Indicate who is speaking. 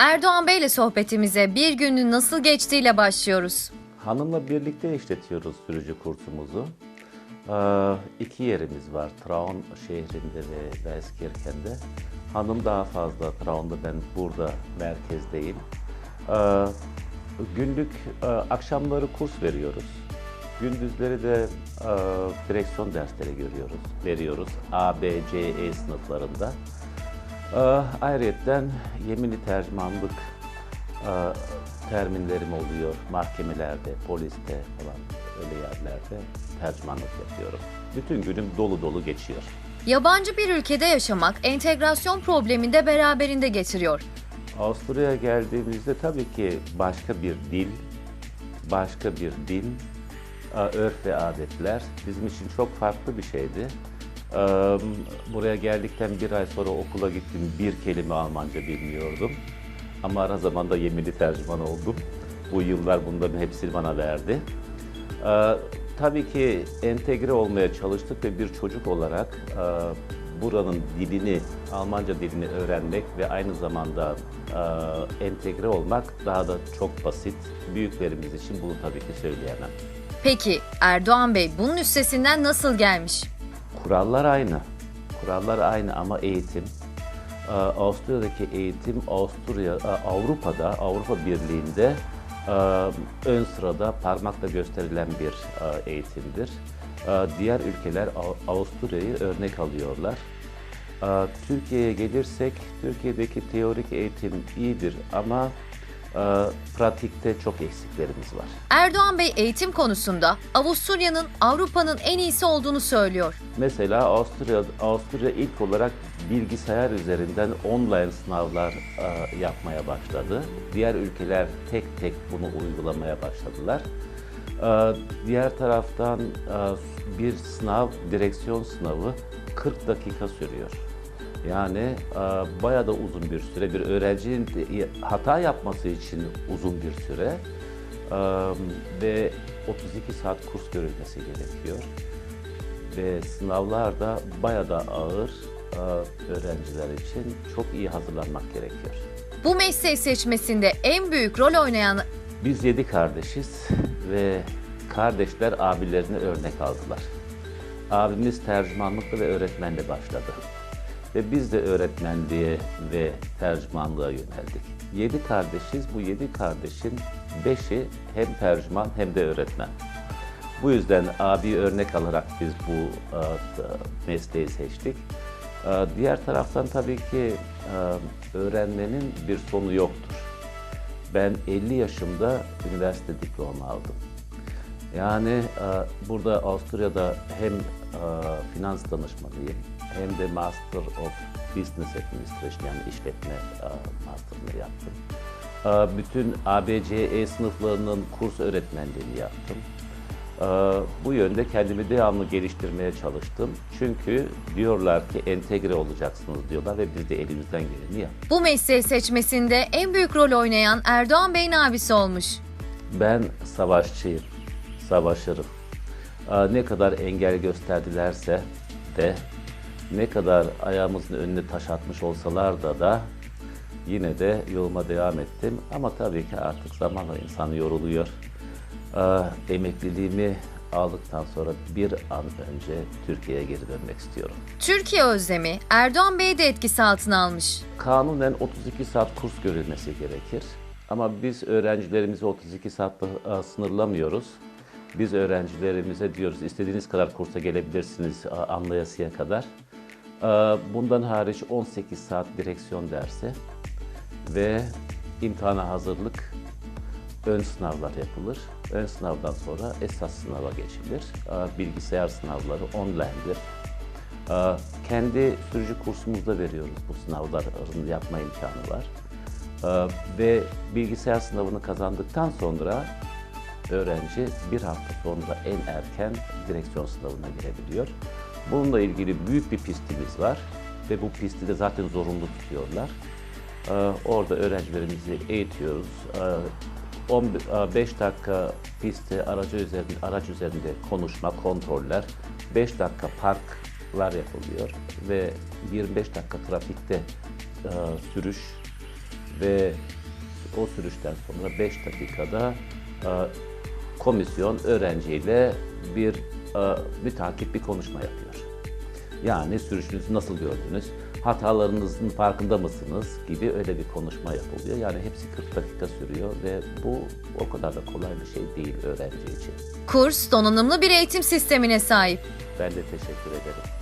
Speaker 1: Erdoğan Bey ile sohbetimize bir günün nasıl geçtiğiyle başlıyoruz.
Speaker 2: Hanımla birlikte işletiyoruz sürücü kursumuzu. Ee, iki yerimiz var. Traun şehrinde ve Weiskirchen'de. Hanım daha fazla Traun'da, ben burada merkezdeyim. Ee, günlük e, akşamları kurs veriyoruz. Gündüzleri de e, direksiyon dersleri görüyoruz, veriyoruz. A, B, C, E sınıflarında. Ee, ayrıyeten yeminli tercümanlık e, terminlerim oluyor. Mahkemelerde, poliste falan öyle yerlerde tercümanlık yapıyorum. Bütün günüm dolu dolu geçiyor.
Speaker 1: Yabancı bir ülkede yaşamak entegrasyon problemini de beraberinde getiriyor.
Speaker 2: Avusturya'ya geldiğimizde tabii ki başka bir dil, başka bir din, e, örf ve adetler bizim için çok farklı bir şeydi. Buraya geldikten bir ay sonra okula gittim, bir kelime Almanca bilmiyordum. Ama ara zamanda yeminli tercüman oldum. Bu yıllar bunların hepsini bana verdi. Tabii ki entegre olmaya çalıştık ve bir çocuk olarak buranın dilini, Almanca dilini öğrenmek ve aynı zamanda entegre olmak daha da çok basit. Büyüklerimiz için bunu tabii ki söyleyemem.
Speaker 1: Peki Erdoğan Bey bunun üstesinden nasıl gelmiş?
Speaker 2: Kurallar aynı. Kurallar aynı ama eğitim. e, Avusturya'daki eğitim Avusturya, e, Avrupa'da, Avrupa Birliği'nde e, ön sırada parmakla gösterilen bir eğitimdir. Diğer ülkeler Av- Avusturya'yı örnek alıyorlar. Türkiye'ye gelirsek, Türkiye'deki teorik eğitim iyidir ama pratikte çok eksiklerimiz var.
Speaker 1: Erdoğan Bey eğitim konusunda Avusturya'nın Avrupa'nın en iyisi olduğunu söylüyor.
Speaker 2: Mesela Avusturya, Avusturya ilk olarak bilgisayar üzerinden online sınavlar e, yapmaya başladı. Diğer ülkeler tek tek bunu uygulamaya başladılar. E, diğer taraftan e, bir sınav, direksiyon sınavı 40 dakika sürüyor. Yani e, bayağı da uzun bir süre. Bir öğrencinin hata yapması için uzun bir süre. E, ve 32 saat kurs görülmesi gerekiyor ve sınavlar da bayağı da ağır e, öğrenciler için çok iyi hazırlanmak gerekiyor.
Speaker 1: Bu mesleği seçmesinde en büyük rol oynayan
Speaker 2: Biz yedi kardeşiz ve kardeşler abilerine örnek aldılar. Abimiz tercümanlıkla ve öğretmenle başladı. Ve biz de öğretmenliğe ve tercümanlığa yöneldik. Yedi kardeşiz. Bu yedi kardeşin beşi hem tercüman hem de öğretmen. Bu yüzden abi örnek alarak biz bu e, mesleği seçtik. E, Diğer taraftan tabii ki e, öğrenmenin bir sonu yoktur. Ben 50 yaşımda üniversite diploma aldım. Yani burada Avusturya'da hem finans danışmanıyım hem de Master of Business Administration yani işletme e, master'ını yaptım. E, bütün ABCE sınıflarının kurs öğretmenliğini yaptım. E, bu yönde kendimi devamlı geliştirmeye çalıştım. Çünkü diyorlar ki entegre olacaksınız diyorlar ve biz de elimizden geleni yaptık.
Speaker 1: bu mesleği seçmesinde en büyük rol oynayan Erdoğan Bey'in abisi olmuş.
Speaker 2: Ben savaşçıyım, savaşırım. Ne kadar engel gösterdilerse de, ne kadar ayağımızın önüne taş atmış olsalar da da yine de yoluma devam ettim. Ama tabii ki artık zamanla insan yoruluyor. Aa, Emekliliğimi aldıktan sonra bir an önce Türkiye'ye geri dönmek istiyorum.
Speaker 1: Türkiye özlemi Erdoğan Bey'i de etkisi altına almış.
Speaker 2: Kanunen 32 saat kurs görülmesi gerekir. Ama biz öğrencilerimizi 32 saatle e, sınırlamıyoruz. Biz öğrencilerimize diyoruz istediğiniz kadar kursa gelebilirsiniz anlayasıya kadar. E, Bundan hariç 18 saat direksiyon dersi ve imtihana hazırlık ön sınavlar yapılır. Ön sınavdan sonra esas sınava geçilir. E, Bilgisayar sınavları online'dir. Ee, Kendi sürücü kursumuzda veriyoruz bu sınavların yapma imkanı var. Ee, Ve bilgisayar sınavını kazandıktan sonra öğrenci bir hafta sonra en erken direksiyon sınavına girebiliyor. Bununla ilgili büyük bir pistimiz var ve bu pisti de zaten zorunlu tutuyorlar. Ee, Orada öğrencilerimizi eğitiyoruz. 5 dakika pistte aracı üzerinde, araç üzerinde konuşma, kontroller, 5 dakika parklar yapılıyor ve 25 dakika trafikte e, sürüş ve o sürüşten sonra 5 dakikada e, komisyon öğrenciyle bir e, bir takip bir konuşma yapıyor. Yani sürüşünüzü nasıl gördünüz? Hatalarınızın farkında mısınız? gibi öyle bir konuşma yapılıyor. Yani hepsi 40 dakika sürüyor ve bu o kadar da kolay bir şey değil öğrenci için.
Speaker 1: Kurs donanımlı bir eğitim sistemine sahip.
Speaker 2: Ben de teşekkür ederim.